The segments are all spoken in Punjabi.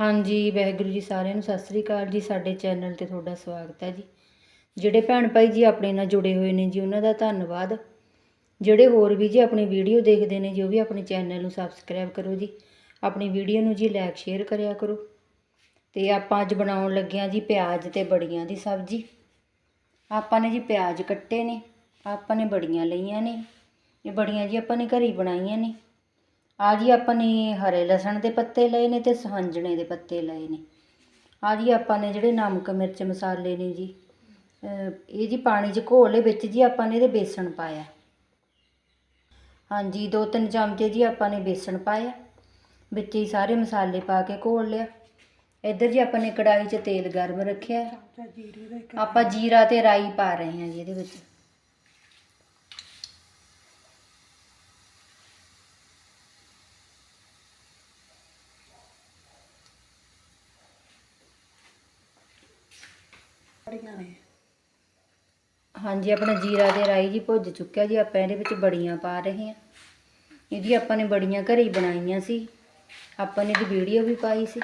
ਹਾਂਜੀ, ਵਾਹਿਗੁਰੂ ਜੀ ਸਾਰਿਆਂ ਨੂੰ ਸਤਿ ਸ੍ਰੀ ਅਕਾਲ ਜੀ। ਸਾਡੇ ਚੈਨਲ ਤੇ ਤੁਹਾਡਾ ਸਵਾਗਤ ਹੈ ਜੀ। ਜਿਹੜੇ ਭੈਣ ਭਾਈ ਜੀ ਆਪਣੇ ਨਾਲ ਜੁੜੇ ਹੋਏ ਨੇ ਜੀ, ਉਹਨਾਂ ਦਾ ਧੰਨਵਾਦ। ਜਿਹੜੇ ਹੋਰ ਵੀ ਜੀ ਆਪਣੀ ਵੀਡੀਓ ਦੇਖਦੇ ਨੇ ਜੀ, ਉਹ ਵੀ ਆਪਣੇ ਚੈਨਲ ਨੂੰ ਸਬਸਕ੍ਰਾਈਬ ਕਰੋ ਜੀ। ਆਪਣੀ ਵੀਡੀਓ ਨੂੰ ਜੀ ਲਾਈਕ ਸ਼ੇਅਰ ਕਰਿਆ ਕਰੋ। ਤੇ ਆਪਾਂ ਅੱਜ ਬਣਾਉਣ ਲੱਗੇ ਹਾਂ ਜੀ ਪਿਆਜ਼ ਤੇ ਬੜੀਆਂ ਦੀ ਸਬਜ਼ੀ। ਆਪਾਂ ਨੇ ਜੀ ਪਿਆਜ਼ ਕੱਟੇ ਨੇ, ਆਪਾਂ ਨੇ ਬੜੀਆਂ ਲਈਆਂ ਨੇ। ਇਹ ਬੜੀਆਂ ਜੀ ਆਪਾਂ ਨੇ ਘਰੇ ਹੀ ਬਣਾਈਆਂ ਨੇ। ਆ ਜੀ ਆਪਾਂ ਨੇ ਹਰੇ ਲਸਣ ਦੇ ਪੱਤੇ ਲਏ ਨੇ ਤੇ ਸਹੰਜਣੇ ਦੇ ਪੱਤੇ ਲਏ ਨੇ। ਆ ਜੀ ਆਪਾਂ ਨੇ ਜਿਹੜੇ ਨਮਕ ਮਿਰਚ ਮਸਾਲੇ ਨੇ ਜੀ ਇਹ ਜੀ ਪਾਣੀ 'ਚ ਘੋਲ ਲਏ ਵਿੱਚ ਜੀ ਆਪਾਂ ਨੇ ਇਹਦੇ ਬੇਸਣ ਪਾਇਆ। ਹਾਂਜੀ ਦੋ ਤਿੰਨ ਚਮਚੇ ਜੀ ਆਪਾਂ ਨੇ ਬੇਸਣ ਪਾਇਆ ਵਿੱਚ ਹੀ ਸਾਰੇ ਮਸਾਲੇ ਪਾ ਕੇ ਘੋਲ ਲਿਆ। ਇੱਧਰ ਜੀ ਆਪਾਂ ਨੇ ਕੜਾਈ 'ਚ ਤੇਲ ਗਰਮ ਰੱਖਿਆ। ਆਪਾਂ ਜੀਰਾ ਤੇ ਰਾਈ ਪਾ ਰਹੇ ਹਾਂ ਜੀ ਇਹਦੇ ਵਿੱਚ। ਹਾਂਜੀ, ਆਪਣਾ ਜੀਰਾ ਤੇ ਰਾਈ ਜੀ ਭੁੱਜ ਚੁੱਕਿਆ ਜੀ, ਆਪਾਂ ਇਹਦੇ ਵਿੱਚ ਬੜੀਆਂ ਪਾ ਰਹੇ ਹਾਂ। ਇਹਦੀ ਆਪਾਂ ਨੇ ਬੜੀਆਂ ਘਰੇ ਹੀ ਬਣਾਈਆਂ ਸੀ। ਆਪਾਂ ਨੇ ਇਹਦੀ ਵੀਡੀਓ ਵੀ ਪਾਈ ਸੀ।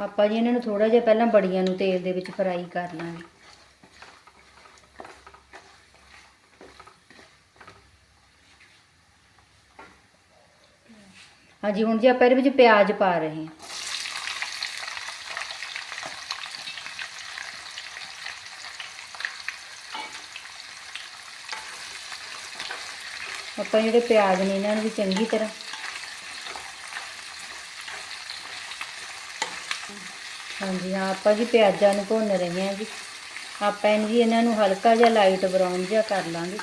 ਆਪਾਂ ਜੀ ਇਹਨਾਂ ਨੂੰ ਥੋੜਾ ਜਿਹਾ ਪਹਿਲਾਂ ਬੜੀਆਂ ਨੂੰ ਤੇਲ ਦੇ ਵਿੱਚ ਫਰਾਈ ਕਰ ਲਾਂਗੇ। ਹਾਂਜੀ, ਹੁਣ ਜੀ ਆਪਾਂ ਇਹਦੇ ਵਿੱਚ ਪਿਆਜ਼ ਪਾ ਰਹੇ ਹਾਂ। ਆਪਾਂ ਜਿਹੜੇ ਪਿਆਜ਼ ਨੇ ਇਹਨਾਂ ਨੂੰ ਵੀ ਚੰਗੀ ਤਰ੍ਹਾਂ। ਹਾਂਜੀ, ਹਾਂ, ਆਪਾਂ ਜੀ ਪਿਆਜ਼ਾਂ ਨੂੰ ਭੁੰਨ ਰਹੇ ਹਾਂ ਜੀ। ਆਪਾਂ ਇਹਨੂੰ ਜੀ, ਇਹਨਾਂ ਨੂੰ ਹਲਕਾ ਜਿਹਾ ਲਾਈਟ ਬਰਾਊਨ ਜਿਹਾ ਕਰ ਲਾਂਗੇ।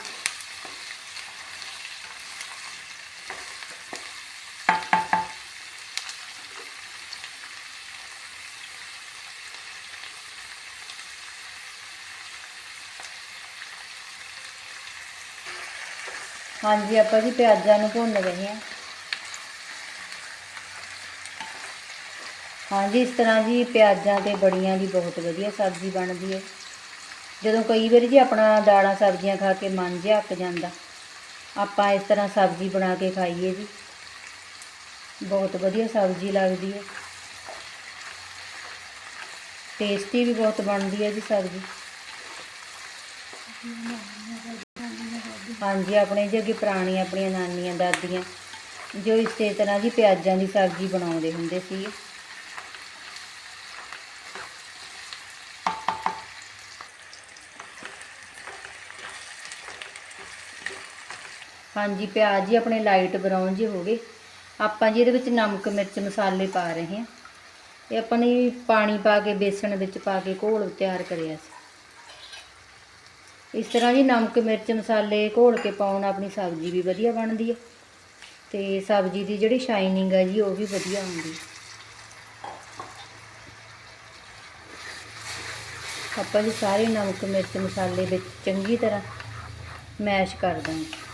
ਹਾਂਜੀ, ਆਪਾਂ ਜੀ ਪਿਆਜ਼ਾਂ ਨੂੰ ਭੁੰਨ ਰਹੇ ਹਾਂ। ਹਾਂਜੀ, ਇਸ ਤਰ੍ਹਾਂ ਜੀ ਪਿਆਜ਼ਾਂ ਤੇ ਬੜੀਆਂ ਦੀ ਬਹੁਤ ਵਧੀਆ ਸਬਜ਼ੀ ਬਣਦੀ ਹੈ। ਜਦੋਂ ਕਈ ਵਾਰੀ ਜੀ ਆਪਣਾ ਦਾਲਾਂ ਸਬਜ਼ੀਆਂ ਖਾ ਕੇ ਮਨ ਜਿਹਾ ਅੱਕ ਜਾਂਦਾ, ਆਪਾਂ ਇਸ ਤਰ੍ਹਾਂ ਸਬਜ਼ੀ ਬਣਾ ਕੇ ਖਾਈਏ ਜੀ। ਬਹੁਤ ਵਧੀਆ ਸਬਜ਼ੀ ਲੱਗਦੀ ਹੈ। ਟੇਸਟੀ ਵੀ ਬਹੁਤ ਬਣਦੀ ਹੈ ਜੀ ਸਬਜ਼ੀ। ਹਾਂਜੀ, ਆਪਣੇ ਜੀ ਅੱਗੇ ਪੁਰਾਣੀਆਂ ਆਪਣੀਆਂ ਨਾਨੀਆਂ, ਦਾਦੀਆਂ ਜੋ ਇਸੇ ਤਰ੍ਹਾਂ ਜੀ ਪਿਆਜ਼ਾਂ ਦੀ ਸਬਜ਼ੀ ਬਣਾਉਂਦੇ ਹੁੰਦੇ ਸੀ ਹਾਂਜੀ, ਪਿਆਜ਼ ਜੀ ਆਪਣੇ ਲਾਈਟ ਬਰਾਊਨ ਜਿਹੇ ਹੋ ਗਏ। ਆਪਾਂ ਜੀ ਇਹਦੇ ਵਿੱਚ ਨਮਕ, ਮਿਰਚ, ਮਸਾਲੇ ਪਾ ਰਹੇ ਹਾਂ। ਇਹ ਆਪਾਂ ਨੇ ਪਾਣੀ ਪਾ ਕੇ, ਬੇਸਣ ਵਿੱਚ ਪਾ ਕੇ ਘੋਲ ਤਿਆਰ ਕਰਿਆ ਸੀ। ਇਸ ਤਰ੍ਹਾਂ ਜੀ ਨਮਕ, ਮਿਰਚ, ਮਸਾਲੇ ਘੋਲ ਕੇ ਪਾਉਣ ਆਪਣੀ ਸਬਜ਼ੀ ਵੀ ਵਧੀਆ ਬਣਦੀ ਹੈ ਤੇ ਸਬਜ਼ੀ ਦੀ ਜਿਹੜੀ ਸ਼ਾਈਨਿੰਗ ਹੈ ਜੀ, ਉਹ ਵੀ ਵਧੀਆ ਹੁੰਦੀ ਆਪਾਂ ਜੀ ਸਾਰੇ ਨਮਕ, ਮਿਰਚ, ਮਸਾਲੇ ਵਿੱਚ ਚੰਗੀ ਤਰ੍ਹਾਂ ਮੈਸ਼ ਕਰ ਦਾਂਗੇ।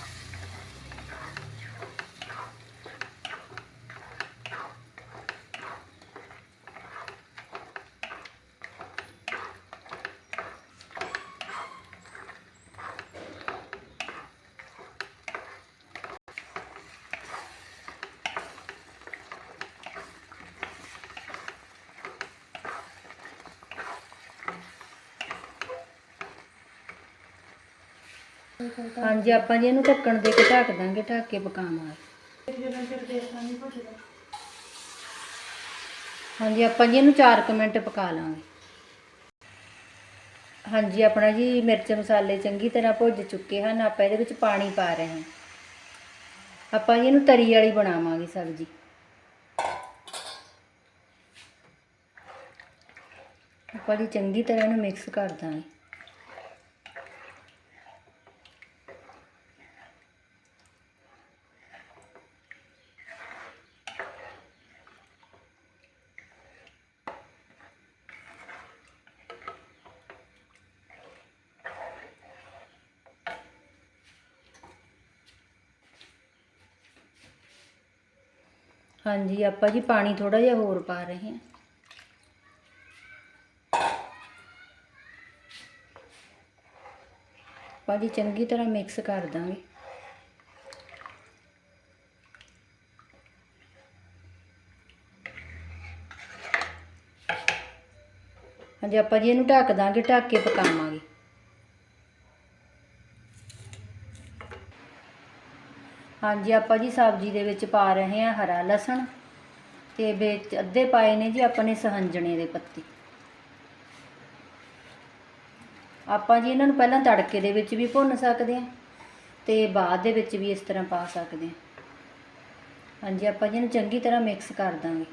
ਹਾਂਜੀ, ਆਪਾਂ ਜੀ ਇਹਨੂੰ ਢੱਕਣ ਦੇ ਕੇ ਢੱਕ ਦਾਂਗੇ, ਢੱਕ ਕੇ ਪਕਾਵਾਂਗੇ ਹਾਂਜੀ, ਆਪਾਂ ਜੀ ਇਹਨੂੰ 4 ਮਿੰਟ ਪਕਾ ਲਾਂਗੇ। ਹਾਂਜੀ, ਆਪਣਾ ਜੀ ਮਿਰਚ ਮਸਾਲੇ ਚੰਗੀ ਤਰ੍ਹਾਂ ਭੁੱਜ ਚੁੱਕੇ ਹਨ, ਆਪਾਂ ਇਹਦੇ ਵਿੱਚ ਪਾਣੀ ਪਾ ਰਹੇ ਹਾਂ। ਆਪਾਂ ਜੀ ਇਹਨੂੰ ਤਰੀ ਵਾਲੀ ਬਣਾਵਾਂਗੇ ਸਬਜ਼ੀ। ਆਪਾਂ ਜੀ ਚੰਗੀ ਤਰ੍ਹਾਂ ਇਹਨੂੰ ਮਿਕਸ ਕਰ ਦਾਂਗੇ। ਹਾਂਜੀ, ਆਪਾਂ ਜੀ ਪਾਣੀ ਥੋੜਾ ਜਿਹਾ ਹੋਰ ਪਾ ਰਹੇ ਹਾਂ। ਆਪਾਂ ਜੀ ਚੰਗੀ ਤਰ੍ਹਾਂ ਮਿਕਸ ਕਰ ਦਾਂਗੇ। ਹਾਂਜੀ, ਆਪਾਂ ਜੀ ਇਹਨੂੰ ਢੱਕ ਦਾਂਗੇ, ਢੱਕ ਕੇ ਪਕਾਵਾਂਗੇ। ਹਾਂਜੀ, ਆਪਾਂ ਜੀ ਸਬਜ਼ੀ ਦੇ ਵਿੱਚ ਪਾ ਰਹੇ ਹਾਂ ਹਰਾ ਲਸਣ ਤੇ ਵਿੱਚ ਅੱਧੇ ਪਾਏ ਨੇ ਜੀ ਆਪਣੇ ਸਹੰਜਣੇ ਦੇ ਪੱਤੇ। ਆਪਾਂ ਜੀ ਇਹਨਾਂ ਨੂੰ ਪਹਿਲਾਂ ਤੜਕੇ ਦੇ ਵਿੱਚ ਵੀ ਭੁੰਨ ਸਕਦੇ ਹਾਂ ਤੇ ਬਾਅਦ ਦੇ ਵਿੱਚ ਵੀ ਇਸ ਤਰ੍ਹਾਂ ਪਾ ਸਕਦੇ ਹਾਂ। ਹਾਂਜੀ, ਆਪਾਂ ਜੀ ਇਹਨੂੰ ਚੰਗੀ ਤਰ੍ਹਾਂ ਮਿਕਸ ਕਰ ਦਾਂਗੇ।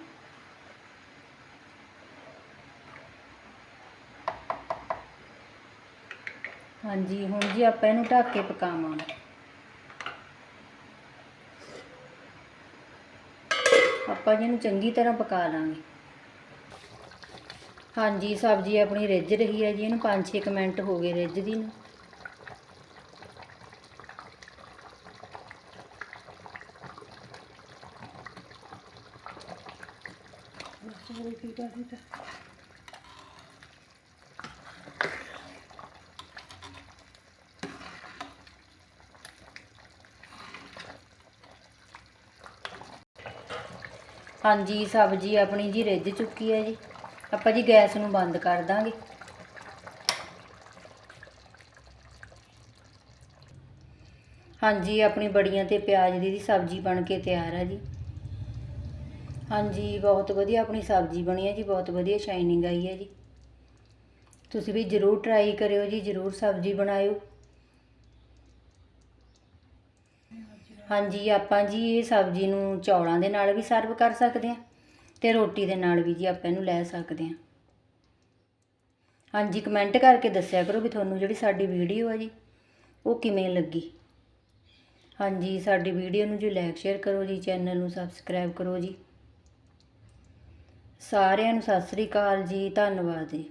ਹਾਂਜੀ, ਹੁਣ ਜੀ ਆਪਾਂ ਇਹਨੂੰ ਢੱਕ ਕੇ ਪਕਾਵਾਂਗੇ। ਆਪਾਂ ਜੀ ਇਹਨੂੰ ਚੰਗੀ ਤਰ੍ਹਾਂ ਪਕਾ ਲਾਂਗੇ। ਹਾਂਜੀ, ਸਬਜ਼ੀ ਆਪਣੀ ਰਿੱਝ ਰਹੀ ਹੈ ਜੀ, ਇਹਨੂੰ 5-6 ਮਿੰਟ ਹੋ ਗਏ ਰਿੱਝਦੀ ਨੂੰ। ਹਾਂਜੀ, ਸਬਜ਼ੀ ਆਪਣੀ ਜੀ ਰਿੱਝ ਚੁੱਕੀ ਹੈ ਜੀ। ਆਪਾਂ ਜੀ ਗੈਸ ਨੂੰ ਬੰਦ ਕਰ ਦਾਂਗੇ। ਹਾਂਜੀ, ਆਪਣੀ ਬੜੀਆਂ ਤੇ ਪਿਆਜ਼ ਦੀ ਦੀ ਸਬਜ਼ੀ ਬਣ ਕੇ ਤਿਆਰ ਹੈ ਜੀ। ਹਾਂਜੀ, ਬਹੁਤ ਵਧੀਆ ਆਪਣੀ ਸਬਜ਼ੀ ਬਣੀ ਹੈ ਜੀ, ਬਹੁਤ ਵਧੀਆ ਸ਼ਾਈਨਿੰਗ ਆਈ ਹੈ ਜੀ। ਤੁਸੀਂ ਵੀ ਜ਼ਰੂਰ ਟਰਾਈ ਕਰਿਓ ਜੀ, ਜ਼ਰੂਰ ਸਬਜ਼ੀ ਬਣਾਇਓ। ਹਾਂਜੀ, ਆਪਾਂ ਜੀ ਇਹ ਸਬਜ਼ੀ ਨੂੰ ਚੌਲਾਂ ਦੇ ਨਾਲ ਵੀ ਸਰਵ ਕਰ ਸਕਦੇ ਹਾਂ ਤੇ ਰੋਟੀ ਦੇ ਨਾਲ ਵੀ ਜੀ ਆਪਾਂ ਇਹਨੂੰ ਲੈ ਸਕਦੇ ਹਾਂ। ਹਾਂਜੀ ਕਮੈਂਟ ਕਰਕੇ ਦੱਸਿਆ ਕਰੋ ਵੀ ਤੁਹਾਨੂੰ ਜਿਹੜੀ ਸਾਡੀ ਵੀਡੀਓ ਆ ਜੀ, ਉਹ ਕਿਵੇਂ ਲੱਗੀ? ਹਾਂਜੀ, ਸਾਡੀ ਵੀਡੀਓ ਨੂੰ ਜੀ ਲਾਈਕ ਸ਼ੇਅਰ ਕਰੋ ਜੀ ਚੈਨਲ ਨੂੰ ਸਬਸਕ੍ਰਾਈਬ ਕਰੋ ਜੀ। ਸਾਰਿਆਂ ਨੂੰ ਸਤਿ ਸ੍ਰੀ ਅਕਾਲ ਜੀ, ਧੰਨਵਾਦ ਜੀ।